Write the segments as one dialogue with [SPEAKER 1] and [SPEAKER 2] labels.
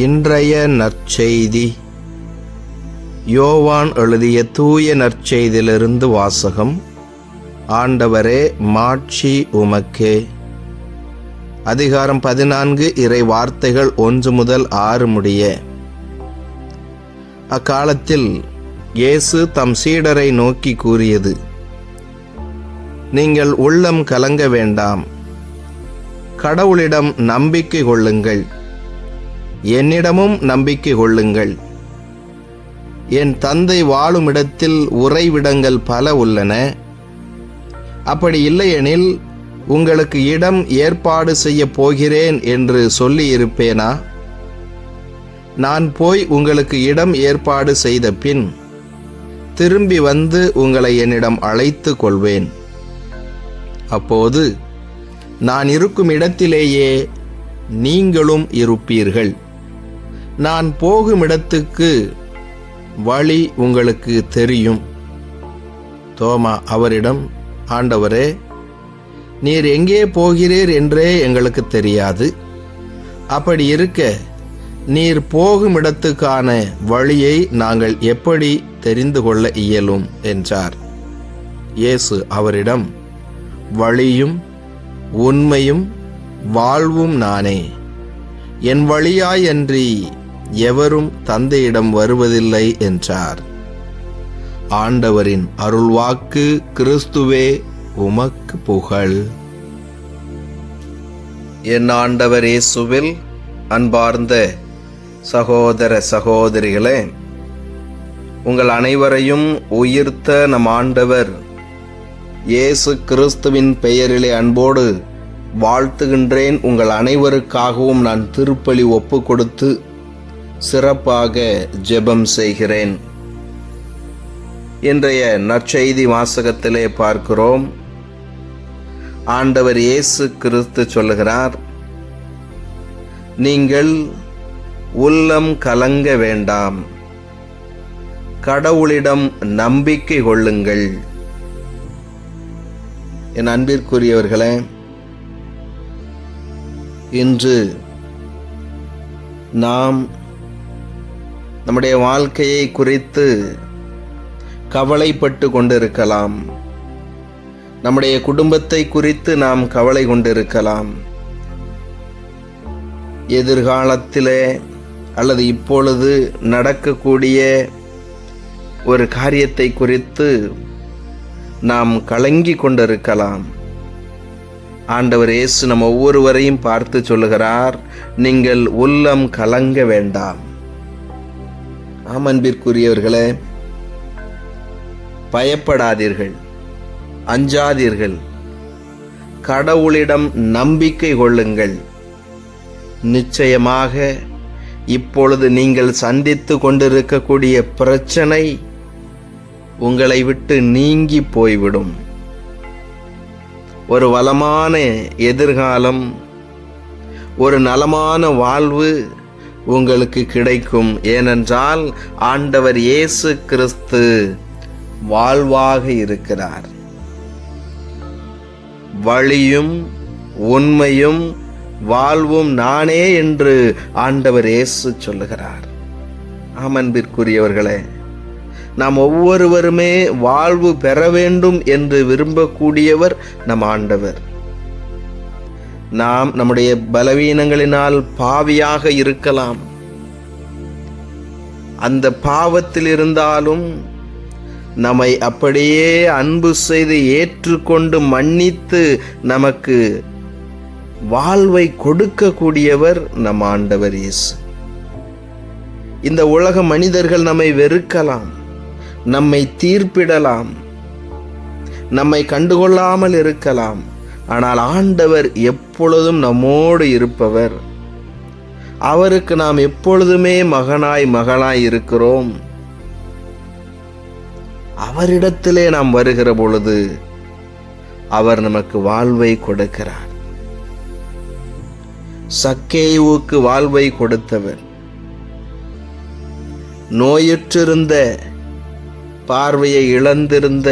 [SPEAKER 1] இன்றைய நற்செய்தி. யோவான் எழுதிய தூய நற்செய்தியிலிருந்து வாசகம். ஆண்டவரே மாட்சி உமக்கே. அதிகாரம் பதினான்கு இறை வார்த்தைகள் ஒன்று முதல் ஆறு முடிய. அக்காலத்தில் இயேசு தம் சீடரை நோக்கி கூறியது நீங்கள் உள்ளம் கலங்க வேண்டாம். கடவுளிடம் நம்பிக்கை கொள்ளுங்கள். என்னிடமும் நம்பிக்கை கொள்ளுங்கள். என் தந்தை வாழும் இடத்தில் உறைவிடங்கள் பல உள்ளன. அப்படி இல்லையெனில் உங்களுக்கு இடம் ஏற்பாடு செய்ய போகிறேன் என்று சொல்லியிருப்பேனா? நான் போய் உங்களுக்கு இடம் ஏற்பாடு செய்த பின் திரும்பி வந்து உங்களை என்னிடம் அழைத்து கொள்வேன். அப்போது நான் இருக்கும் இடத்திலேயே நீங்களும் இருப்பீர்கள். நான் போகும் இடத்துக்கு வழி உங்களுக்கு தெரியும். தோமா அவரிடம் ஆண்டவரே நீர் எங்கே போகிறீர் என்றே எங்களுக்கு தெரியாது. அப்படி இருக்க நீர் போகும் இடத்துக்கான வழியை நாங்கள் எப்படி தெரிந்து கொள்ள இயலும்? என்றார். இயேசு அவரிடம் வழியும் உண்மையும் வாழ்வும் நானே. என் வழியாயன்றி எவரும் தந்தையிடம் வருவதில்லை என்றார். ஆண்டவரின் அருள்வாக்கு கிறிஸ்துவே உமக்கு புகழ். என் ஆண்டவர் இயேசுவில் அன்பார்ந்த சகோதர சகோதரிகளே உங்கள் அனைவரையும் உயிர்த்த நம் ஆண்டவர் இயேசு கிறிஸ்துவின் பெயரிலே அன்போடு வாழ்த்துகின்றேன். உங்கள் அனைவருக்காகவும் நான் திருப்பலி ஒப்பு கொடுத்து சிறப்பாக ஜெபம் செய்கிறேன். இன்றைய நற்செய்தி வாசகத்திலே பார்க்கிறோம். ஆண்டவர் இயேசு கிறிஸ்து சொல்லுகிறார் நீங்கள் உள்ளம் கலங்க வேண்டாம். கடவுளிடம் நம்பிக்கை கொள்ளுங்கள். என் அன்பிற்குரியவர்களே இன்று நாம் நம்முடைய வாழ்க்கையை குறித்து கவலைப்பட்டு கொண்டிருக்கலாம். நம்முடைய குடும்பத்தை குறித்து நாம் கவலை கொண்டிருக்கலாம். எதிர்காலத்திலே அல்லது இப்பொழுது நடக்கக்கூடிய ஒரு காரியத்தை குறித்து நாம் கலங்கி கொண்டிருக்கலாம். ஆண்டவர் இயேசு நம்ம ஒவ்வொருவரையும் பார்த்து சொல்லுகிறார் நீங்கள் உள்ளம் கலங்க வேண்டாம். ஆமன்பிற்குரியவர்களே பயப்படாதீர்கள் அஞ்சாதீர்கள். கடவுளிடம் நம்பிக்கை கொள்ளுங்கள். நிச்சயமாக இப்பொழுது நீங்கள் சந்தித்து கொண்டிருக்கக்கூடிய பிரச்சனை உங்களை விட்டு நீங்கி போய்விடும். ஒரு வளமான எதிர்காலம் ஒரு நலமான வாழ்வு உங்களுக்கு கிடைக்கும். ஏனென்றால் ஆண்டவர் இயேசு கிறிஸ்து வாழ்வாக இருக்கிறார். வழியும் உண்மையும் வாழ்வும் நானே என்று ஆண்டவர் இயேசு சொல்லுகிறார். ஆமன்பிற்குரியவர்களே நாம் ஒவ்வொருவருமே வாழ்வு பெற வேண்டும் என்று விரும்பக்கூடியவர் நம் ஆண்டவர். நாம் நம்முடைய பலவீனங்களினால் பாவியாக இருக்கலாம். அந்த பாவத்தில் இருந்தாலும் நம்மை அப்படியே அன்பு செய்து ஏற்றுக்கொண்டு மன்னித்து நமக்கு வாழ்வை கொடுக்கக்கூடியவர் நம் ஆண்டவர் இயேசு. இந்த உலக மனிதர்கள் நம்மை வெறுக்கலாம் நம்மை தீர்ப்பிடலாம் நம்மை கண்டுகொள்ளாமல் இருக்கலாம். ஆனால் ஆண்டவர் எப்பொழுதும் நம்மோடு இருப்பவர். அவருக்கு நாம் எப்பொழுதுமே மகனாய் மகளாய் இருக்கிறோம். அவரிடத்திலே நாம் வருகிற பொழுது அவர் நமக்கு வாழ்வை கொடுக்கிறார். சக்கேவுக்கு வாழ்வை கொடுத்தவர். நோயுற்றிருந்த பார்வையை இழந்திருந்த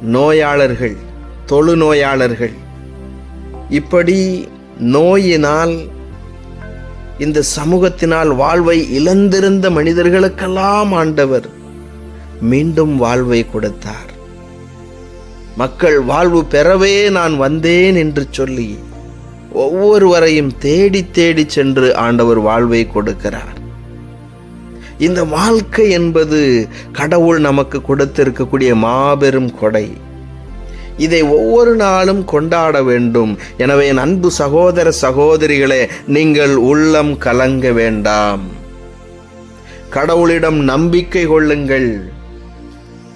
[SPEAKER 1] நோயாளர்கள் தொழுநோயாளர்கள். இப்படி நோயினால் இந்த சமூகத்தினால் வாழ்வை இழந்திருந்த மனிதர்களுக்கெல்லாம் ஆண்டவர் மீண்டும் வாழ்வை கொடுத்தார். மக்கள் வாழ்வு பெறவே நான் வந்தேன் என்று சொல்லி ஒவ்வொருவரையும் தேடி தேடி சென்று ஆண்டவர் வாழ்வை கொடுக்கிறார். இந்த வாழ்க்கை என்பது கடவுள் நமக்கு கொடுத்திருக்கக்கூடிய மாபெரும் கொடை. இதை ஒவ்வொரு நாளும் கொண்டாட வேண்டும். எனவே என் அன்பு சகோதர சகோதரிகளே நீங்கள் உள்ளம் கலங்க வேண்டாம். கடவுளிடம் நம்பிக்கை கொள்ளுங்கள்.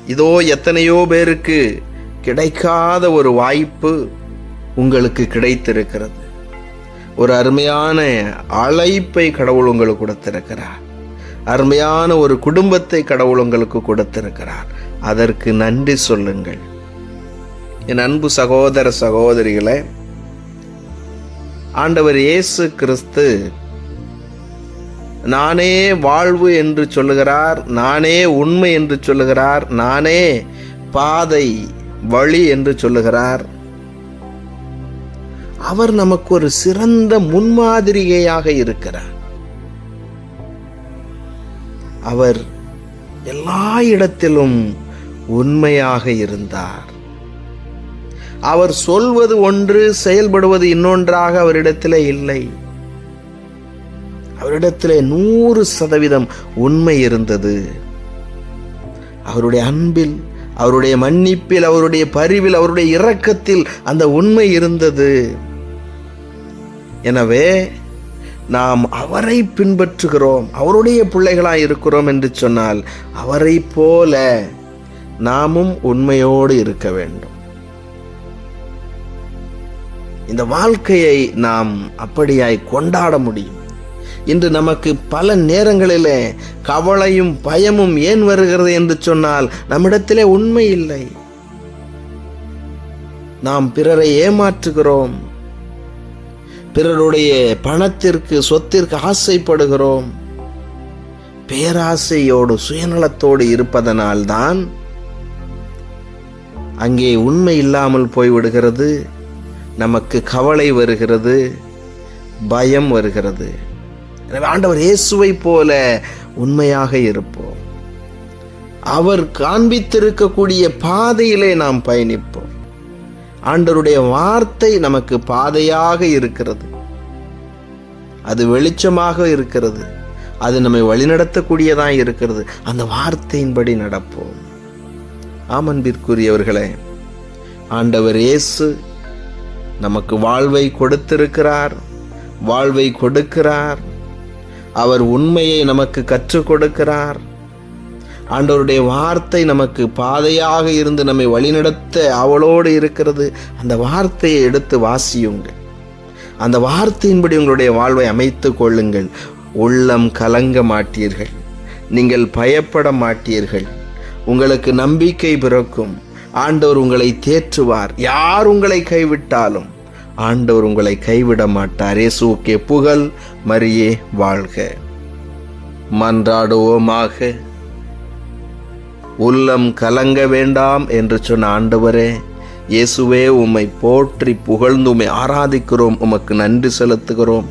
[SPEAKER 1] இதோ எத்தனையோ பேருக்கு கிடைக்காத ஒரு வாய்ப்பு உங்களுக்கு கிடைத்திருக்கிறது. ஒரு அருமையான அழைப்பை கடவுள் உங்களுக்கு கொடுத்திருக்கிறார். அருமையான ஒரு குடும்பத்தை கடவுள் உங்களுக்கு கொடுத்திருக்கிறார். அதற்கு நன்றி சொல்லுங்கள். என் அன்பு சகோதர சகோதரிகளே ஆண்டவர் இயேசு கிறிஸ்து நானே வாழ்வு என்று சொல்லுகிறார் நானே உண்மை என்று சொல்லுகிறார் நானே பாதை வழி என்று சொல்லுகிறார். அவர் நமக்கு ஒரு சிறந்த முன்மாதிரியாக இருக்கிறார். அவர் எல்லா இடத்திலும் உண்மையாக இருந்தார். அவர் சொல்வது ஒன்று செயல்படுவது இன்னொன்றாக அவரிடத்திலே இல்லை. அவரிடத்திலே நூறு சதவீதம் உண்மை இருந்தது. அவருடைய அன்பில் அவருடைய மன்னிப்பில் அவருடைய பரிவில் அவருடைய இரக்கத்தில் அந்த உண்மை இருந்தது. எனவே நாம் அவரை பின்பற்றுகிறோம் அவருடைய பிள்ளைகளாக இருக்கிறோம் என்று சொன்னால் அவரை போல நாமும் உண்மையோடு இருக்க வேண்டும். இந்த வாழ்க்கையை நாம் அப்படியாய் கொண்டாட முடியும். இன்று நமக்கு பல நேரங்களிலே கவலையும் பயமும் ஏன் வருகிறது என்று சொன்னால் நம்மிடத்திலே உண்மை இல்லை. நாம் பிறரை ஏமாற்றுகிறோம். பிறருடைய பணத்திற்கு சொத்திற்கு ஆசைப்படுகிறோம். பேராசையோடு சுயநலத்தோடு இருப்பதனால்தான் அங்கே உண்மை இல்லாமல் போய்விடுகிறது. நமக்கு கவலை வருகிறது பயம் வருகிறது. எனவே ஆண்டவர் இயேசுவை போல உண்மையாக இருப்போம். அவர் காண்பித்திருக்கக்கூடிய பாதையிலே நாம் பயணிப்போம். ஆண்டவருடைய வார்த்தை நமக்கு பாதையாக இருக்கிறது. அது வெளிச்சமாக இருக்கிறது. அது நம்மை வழிநடத்தக்கூடியதாக இருக்கிறது. அந்த வார்த்தையின்படி நடப்போம். ஆமன்பிற்குரியவர்களே ஆண்டவர் இயேசு நமக்கு வாழ்வை கொடுத்திருக்கிறார். வாழ்வை கொடுக்கிறார். அவர் உண்மையை நமக்கு கற்றுக் கொடுக்கிறார். ஆண்டவருடைய வார்த்தை நமக்கு பாதையாக இருந்து நம்மை வழிநடத்த அவளோடு இருக்கிறது. அந்த வார்த்தையை எடுத்து வாசியுங்கள். அந்த வார்த்தையின்படி உங்களுடைய வாழ்வை அமைத்து கொள்ளுங்கள். உள்ளம் கலங்க மாட்டீர்கள். நீங்கள் பயப்பட மாட்டீர்கள். உங்களுக்கு நம்பிக்கை பிறக்கும். ஆண்டவர் உங்களை தேற்றுவார். யார் உங்களை கைவிட்டாலும் ஆண்டவர் உங்களை கைவிட மாட்டார். இயேசுக்கே புகழ் மரியே வாழ்க. மன்றாடுவோமாக. உள்ளம் கலங்க வேண்டாம் என்று சொன்ன ஆண்டவரே இயேசுவே உம்மை போற்றி புகழ்ந்து உம்மை ஆராதிக்கிறோம். உமக்கு நன்றி செலுத்துகிறோம்.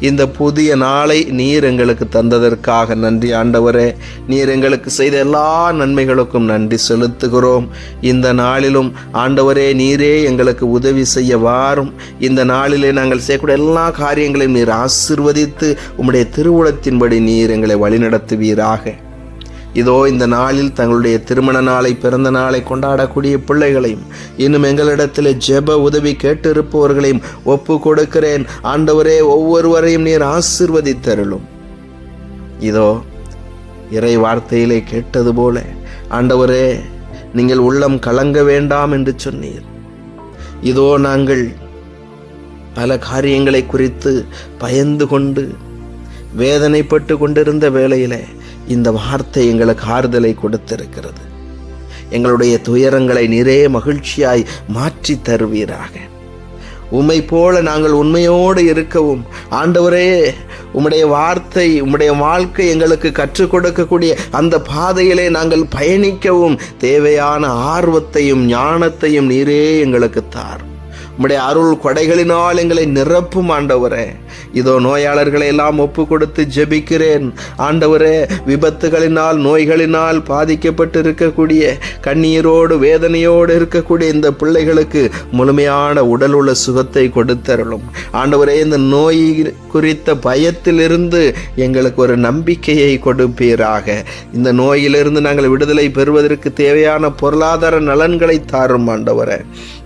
[SPEAKER 1] இந்த புதிய நாளை நீர் எங்களுக்கு தந்ததற்காக நன்றி ஆண்டவரே. நீர் எங்களுக்கு செய்த எல்லா நன்மைகளுக்கும் நன்றி செலுத்துகிறோம். இந்த நாளிலும் ஆண்டவரே நீரே எங்களுக்கு உதவி செய்ய வாரும். இந்த நாளிலே நாங்கள் செய்யக்கூடிய எல்லா காரியங்களையும் நீர் ஆசிர்வதித்து உம்முடைய திருவுளத்தின்படி நீர் எங்களை வழிநடத்துவீராக. இதோ இந்த நாளில் தங்களுடைய திருமண நாளை பிறந்த நாளை கொண்டாடக்கூடிய பிள்ளைகளையும் இன்னும் எங்களிடத்தில் ஜெப உதவி கேட்டிருப்பவர்களையும் ஒப்பு கொடுக்கிறேன். ஆண்டவரே ஒவ்வொருவரையும் நீர் ஆசிர்வதித்தருளும். இதோ இறை வார்த்தையிலே கேட்டது போல ஆண்டவரே நீங்கள் உள்ளம் கலங்க வேண்டாம் என்று சொன்னீர். இதோ நாங்கள் பல காரியங்களை குறித்து பயந்து கொண்டு வேதனைப்பட்டு கொண்டிருந்த வேளையிலே இந்த வார்த்தை எங்களுக்கு ஆறுதலை கொடுத்திருக்கிறது. எங்களுடைய துயரங்களை நிறைய மகிழ்ச்சியாய் மாற்றி தருவீராக. உம்மை போல நாங்கள் உண்மையோடு இருக்கவும் ஆண்டவரே உம்முடைய வார்த்தை உம்முடைய வாழ்க்கை எங்களுக்கு கற்றுக் கொடுக்கக்கூடிய அந்த பாதையிலே நாங்கள் பயணிக்கவும் தேவையான ஆர்வத்தையும் ஞானத்தையும் நீரே எங்களுக்கு தார் உம்முடைய அருள் கொடைகளினால் எங்களை நிரப்பும் ஆண்டவரே. இதோ நோயாளர்களை எல்லாம் ஒப்பு கொடுத்து ஜெபிக்கிறேன். ஆண்டவரே விபத்துகளினால் நோய்களினால் பாதிக்கப்பட்டு இருக்கக்கூடிய கண்ணீரோடு வேதனையோடு இருக்கக்கூடிய இந்த பிள்ளைகளுக்கு முழுமையான உடல் உள்ள சுகத்தை கொடுத்தருளும். ஆண்டவரே இந்த நோய் குறித்த பயத்திலிருந்து எங்களுக்கு ஒரு நம்பிக்கையை கொடுப்பீராக. இந்த நோயிலிருந்து நாங்கள் விடுதலை பெறுவதற்கு தேவையான பொருளாதார நலன்களை தாரும் ஆண்டவரே.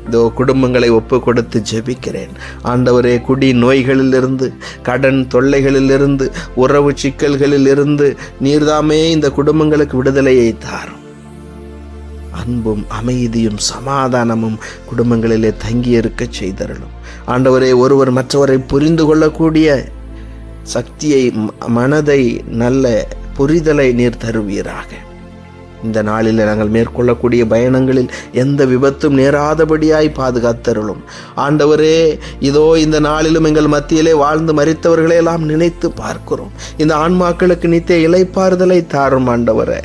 [SPEAKER 1] இதோ குடும்பங்களை ஒப்பு கொடுத்து ஜெபிக்கிறேன். ஆண்டவரே குடி நோய்களிலிருந்து கடன் தொல்லைகளிலிருந்து உறவு சிக்கல்களிலிருந்து நீர்தாமே இந்த குடும்பங்களுக்கு விடுதலையை தாரும். அன்பும் அமைதியும் சமாதானமும் குடும்பங்களிலே தங்கியிருக்க செய்தரலும் ஆண்டவரே ஒருவர் மற்றவரை புரிந்து கொள்ளக்கூடிய சக்தியை ம- மனதை நல்ல புரிதலை நீர் தருவீராக. இந்த நாளில் நாங்கள் மேற்கொள்ளக்கூடிய பயணங்களில் எந்த விபத்தும் நேராதபடியாய் பாதுகாத்தருளும். ஆண்டவரே இதோ இந்த நாளிலும் எங்கள் மத்தியிலே வாழ்ந்து மறித்தவர்களை எல்லாம் நினைத்து பார்க்கிறோம். இந்த ஆன்மாக்களுக்கு நித்திய இலைப்பாறுதலை தாரும் ஆண்டவரே.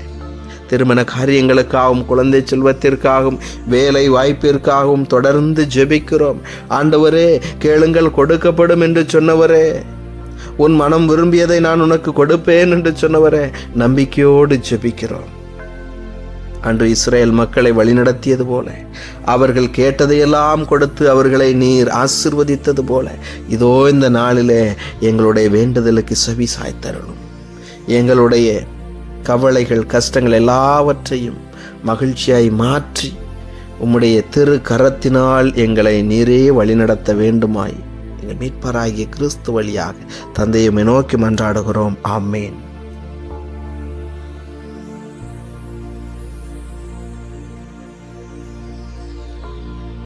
[SPEAKER 1] திருமண காரியங்களுக்காகவும் குழந்தை செல்வத்திற்காகவும் வேலை வாய்ப்பிற்காகவும் தொடர்ந்து ஜெபிக்கிறோம். ஆண்டவரே கேளுங்கள் கொடுக்கப்படும் என்று சொன்னவரே. உன் மனம் விரும்பியதை நான் உனக்கு கொடுப்பேன் என்று சொன்னவரே நம்பிக்கையோடு ஜெபிக்கிறோம். அன்று இஸ்ரேல் மக்களை வழிநடத்தியது போல அவர்கள் கேட்டதையெல்லாம் கொடுத்து அவர்களை நீர் ஆசிர்வதித்தது போல இதோ இந்த நாளிலே எங்களுடைய வேண்டுதலுக்கு செவி சாய்த்தரணும் எங்களுடைய கவலைகள் கஷ்டங்கள் எல்லாவற்றையும் மகிழ்ச்சியாய் மாற்றி உம்முடைய திரு கரத்தினால் எங்களை நீரே வழிநடத்த வேண்டுமாய் எங்கள் மீட்பராகிய கிறிஸ்து வழியாக தந்தையுமே நோக்கி மன்றாடுகிறோம். ஆமேன்.